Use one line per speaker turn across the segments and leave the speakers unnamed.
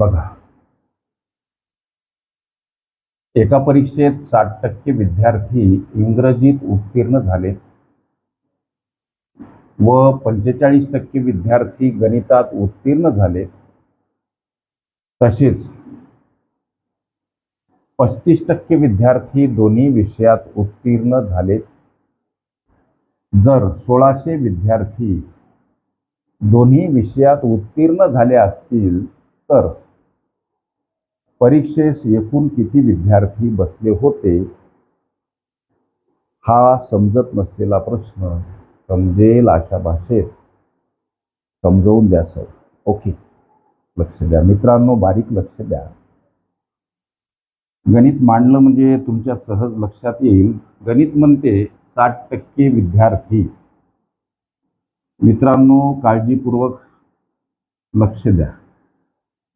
बघा. एका परीक्षेत साठ टक्के विद्यार्थी इंग्रजीत उत्तीर्ण झाले. व पंचेचाळीस टक्के विद्यार्थी गणितात उत्तीर्ण झाले. तसेच पस्तीस टक्के विद्यार्थी दोन्ही विषयात उत्तीर्ण झाले. जर सोळाशे विद्यार्थी दोन्ही विषयात उत्तीर्ण झाले असतील तर परीक्षेस एकूण किती विद्यार्थी बसले होते? हा समजत नसलेला प्रश्न समजेल अशा भाषेत. समजवून द्या सर. ओके. लक्ष द्या. मित्रांनो बारीक लक्ष द्या. गणित मांडलं म्हणजे तुमच्या सहज लक्षात येईल. गणित म्हणते साठ टक्के विद्यार्थी. मित्रांनो काळजीपूर्वक लक्ष द्या.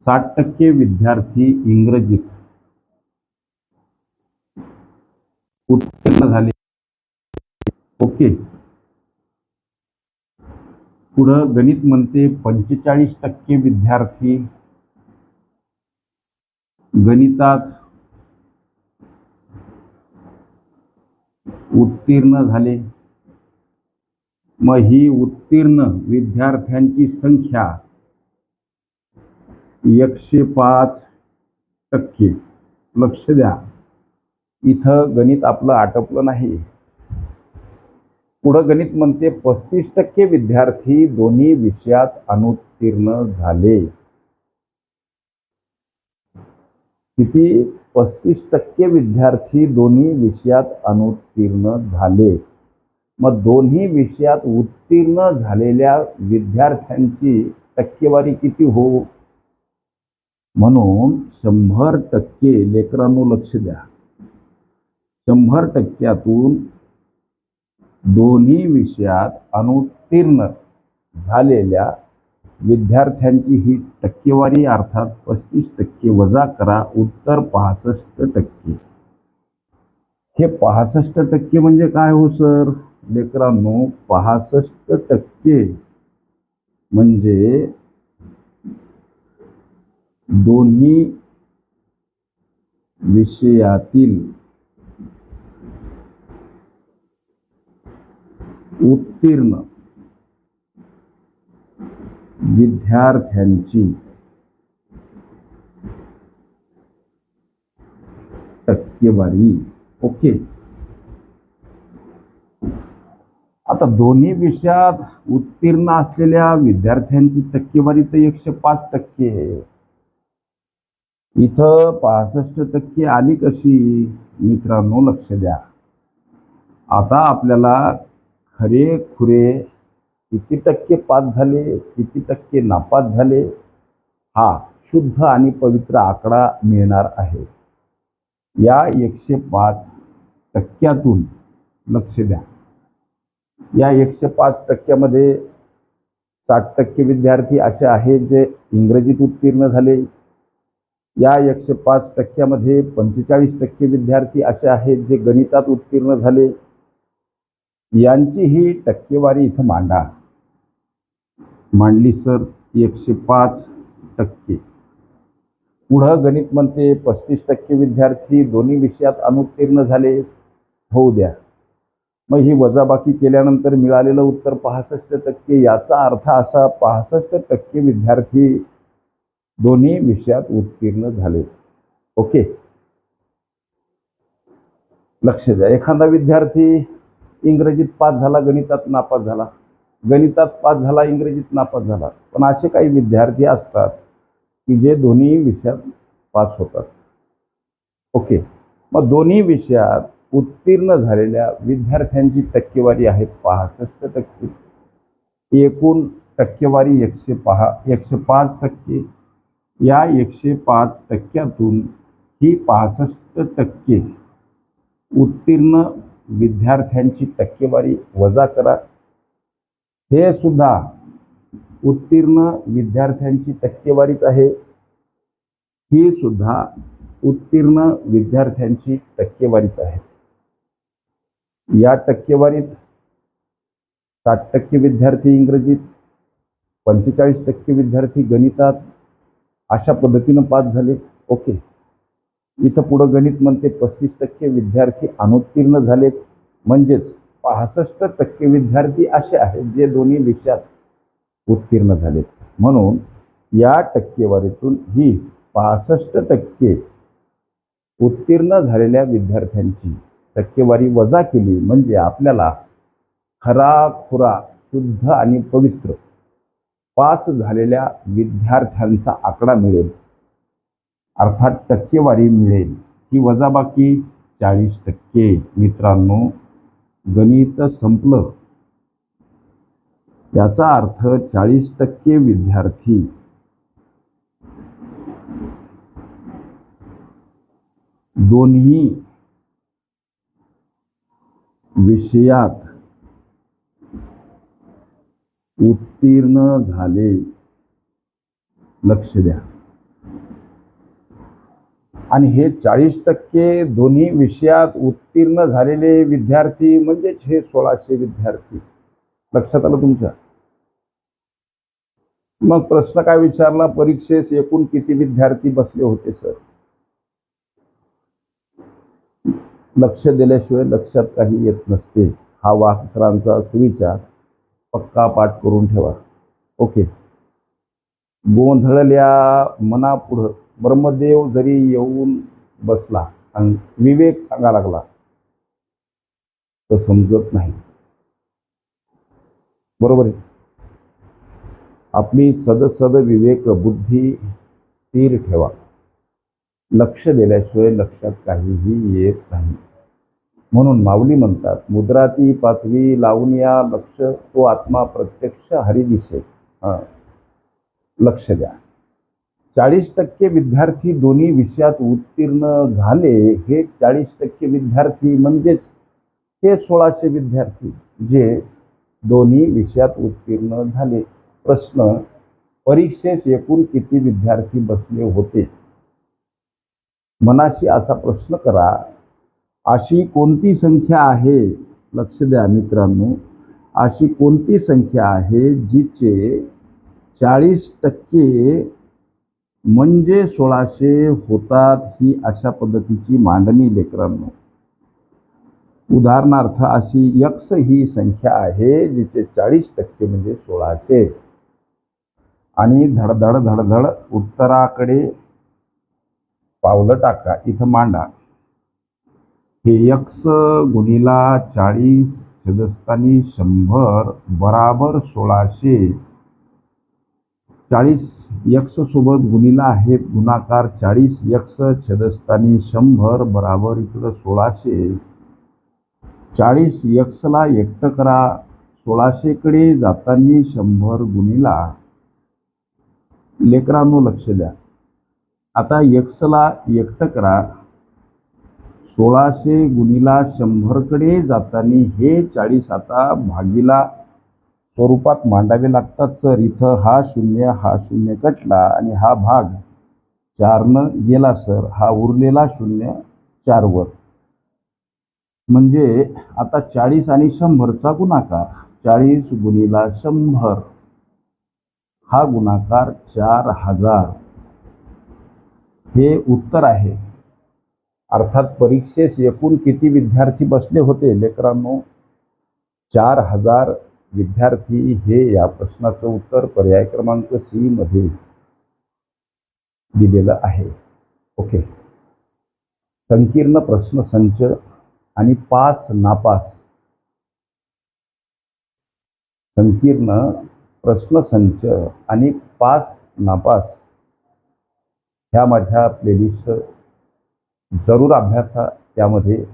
साठ टक्के विद्यार्थी इंग्रजीत. उत्तीर्ण झाले. ओके. पुढं गणित म्हणते पंचेचाळीस टक्के विद्यार्थी गणितात उत्तीर्ण झाले. मग ही उत्तीर्ण विद्यार्थ्यांची संख्या एकशे पाच टक्के. लक्ष द्या. इथं गणित आपलं आटपलं नाही. पुढं गणित म्हणते पस्तीस टक्के विद्यार्थी दोन्ही विषयात अनुत्तीर्ण झाले. किती? पस्तीस टक्के विद्यार्थी दोन्ही विषयात अनुत्तीर्ण झाले. मग दोन्ही विषयात उत्तीर्ण झालेल्या विद्यार्थ्यांची टक्केवारी किती होऊ म्हणून शंभर टक्के लेकरांनो लक्ष द्या. शंभर टक्क्यातून दोन्ही विषयात अनुत्तीर्ण झालेल्या विद्यार्थ्यांची ही टक्केवारी अर्थात पस्तीस टक्के वजा करा उत्तर पासष्ट टक्के. हे पासष्ट टक्के म्हणजे काय हो सर? लेकरांनो पासष्ट टक्के म्हणजे दोन्ही विषयातील उत्तीर्ण विद्यार्थ्यांची टक्केवारी. ओके. आता दोन्ही विषयात उत्तीर्ण असलेल्या विद्यार्थ्यांची टक्केवारी तर एकशे पाच टक्के आहे. इथं पासष्ट टक्के आली कशी? मित्रांनो लक्ष द्या. आता आपल्याला खरे खुरे किती टक्के पास झाले किती टक्के नापास झाले हा शुद्ध आणि पवित्र आकडा मिळणार आहे. या एकशे पाच टक्क्यातून लक्ष द्या. या एकशे पाच टक्क्यामध्ये साठ टक्के विद्यार्थी असे आहेत जे इंग्रजीत उत्तीर्ण झाले. या एकशे पाच टक्क्यामध्ये पंचेचाळीस टक्के विद्यार्थी असे आहेत जे गणितात उत्तीर्ण झाले. यांची ही टक्केवारी इथं मांडा. मांडली सर. एकशे पाच टक्के. पुढं गणित म्हणते पस्तीस टक्के विद्यार्थी दोन्ही विषयात अनुत्तीर्ण झाले. होऊ द्या. मग ही वजाबाकी केल्यानंतर मिळालेलं उत्तर पासष्ट टक्के. याचा अर्थ असा पासष्ट टक्के विद्यार्थी दोन्ही विषयात उत्तीर्ण झाले. ओके. लक्ष द्या. एखादा विद्यार्थी इंग्रजीत पास झाला गणितात नापास झाला. गणितात पास झाला इंग्रजीत नापास झाला. पण असे काही विद्यार्थी असतात की जे दोन्ही विषयात पास होतात. ओके. मग दोन्ही विषयात उत्तीर्ण झालेल्या विद्यार्थ्यांची टक्केवारी आहे पासष्ट टक्के. एकूण टक्केवारी एकशे पहा एकशे पाच टक्के. या एकशे पाच टक्क्यातून ही पासष्ट टक्के उत्तीर्ण विद्यार्थ्यांची टक्केवारी वजा करा. हे सुद्धा उत्तीर्ण विद्यार्थ्यांची टक्केवारीच आहे. ही सुद्धा उत्तीर्ण विद्यार्थ्यांची टक्केवारीच आहे. या टक्केवारीत साठ टक्के विद्यार्थी इंग्रजीत पंचेचाळीस टक्के विद्यार्थी गणितात अशा पद्धतीनं पास झाले. ओके. इथं पुढं गणित म्हणते पस्तीस टक्के विद्यार्थी अनुत्तीर्ण झालेत. म्हणजेच पासष्ट टक्के विद्यार्थी असे आहेत जे दोन्ही विषयात उत्तीर्ण झालेत. म्हणून या टक्केवारीतून ही पासष्ट टक्के उत्तीर्ण झालेल्या विद्यार्थ्यांची टक्केवारी वजा केली म्हणजे आपल्याला खरा खुरा शुद्ध आणि पवित्र पास झालेल्या विद्यार्थ्यांचा आकडा मिळेल. अर्थात टक्केवारी मिळेल. ही वजाबाकी चाळीस टक्के. मित्रांनो गणित संपलं. याचा अर्थ चाळीस टक्के विद्यार्थी दोन्ही विषयात उत्तीर्ण झाले. लक्ष द्या. आणि हे चाळीस टक्के दोन्ही विषयात उत्तीर्ण झालेले विद्यार्थी म्हणजेच हे सोळाशे विद्यार्थी. लक्षात आलं तुमच्या? मग प्रश्न काय विचारला? परीक्षेस एकूण किती विद्यार्थी बसले होते सर? लक्ष दिल्याशिवाय लक्षात काही येत नसते. हा वाहसरांचा सुविचार. पक्का पाठ करून ठेवा. ओके. गोंधळल्या मनापुढं ब्रह्मदेव जरी येऊन बसला आणि विवेक सांगा लागला तर समजत नाही. बरोबर आहे? आपली सदसद विवेक बुद्धी स्थिर ठेवा. लक्ष दिल्याशिवाय लक्षात काहीही येत नाही. म्हणून माऊली म्हणतात मुद्राती पाचवी लावून या लक्ष तो आत्मा प्रत्यक्ष हरिदिशे हां लक्ष द्या. चाळीस टक्के विद्यार्थी दोन्ही विषयात उत्तीर्ण झाले हे चाळीस टक्के विद्यार्थी म्हणजेच हे सोळाशे विद्यार्थी जे दोन्ही विषयात उत्तीर्ण झाले. प्रश्न परीक्षेस एकूण किती विद्यार्थी बसले होते? मनाशी असा प्रश्न करा अशी कोणती संख्या आहे? लक्ष द्या मित्रांनो. अशी कोणती संख्या आहे जिचे चाळीस टक्के म्हणजे सोळाशे होतात ही अशा पद्धतीची मांडणी लेकरांनो. उदाहरणार्थ अशी यक्स ही संख्या आहे जिचे चाळीस टक्के म्हणजे सोळाशे. आणि धडधड धडधड उत्तराकडे पावलं टाका इथं मांडा. हे यक्स गुणिला चाळीस छेदस्थानी शंभर बराबर सोळाशे. चाळीस यक्स सोबत गुणिला आहेत गुणाकार चाळीस यक्स छेदस्थानी शंभर बराबर इकडं सोळाशे. चाळीस यक्सला एकटं करा सोळाशेकडे जाताना शंभर गुणिला. लेकरांनो लक्ष द्या. आता यक्सला एकटं करा सोळाशे गुणिला शंभरकडे जाताना हे चाळीस आता भागीला स्वरूपात मांडावे लागतात सर. इथं हा शून्य हा शून्य कटला आणि हा भाग चारनं गेला सर. हा उरलेला शून्य चारवर. म्हणजे आता चाळीस आणि शंभरचा गुणाकार चाळीस गुणिला शंभर हा गुणाकार चार हजार. हे उत्तर आहे. अर्थात परीक्षेस एकूण किती विद्यार्थी बसले होते? लेकरांनो चार हजार विद्यार्थी हे या प्रश्नाचं उत्तर पर्याय क्रमांक सी मध्ये दिलेलं आहे. ओके. संकीर्ण प्रश्न संच आणि पास नापास. संकीर्ण प्रश्नसंच आणि पास नापास ह्या माझ्या प्लेलिस्ट जरूर अभ्यासा त्यामध्ये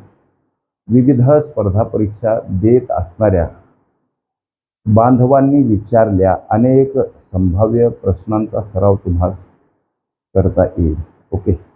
विविध स्पर्धा परीक्षा देत असणाऱ्या बांधवांनी विचारल्या अनेक संभाव्य प्रश्नांचा सराव तुम्हास करता येईल. ओके.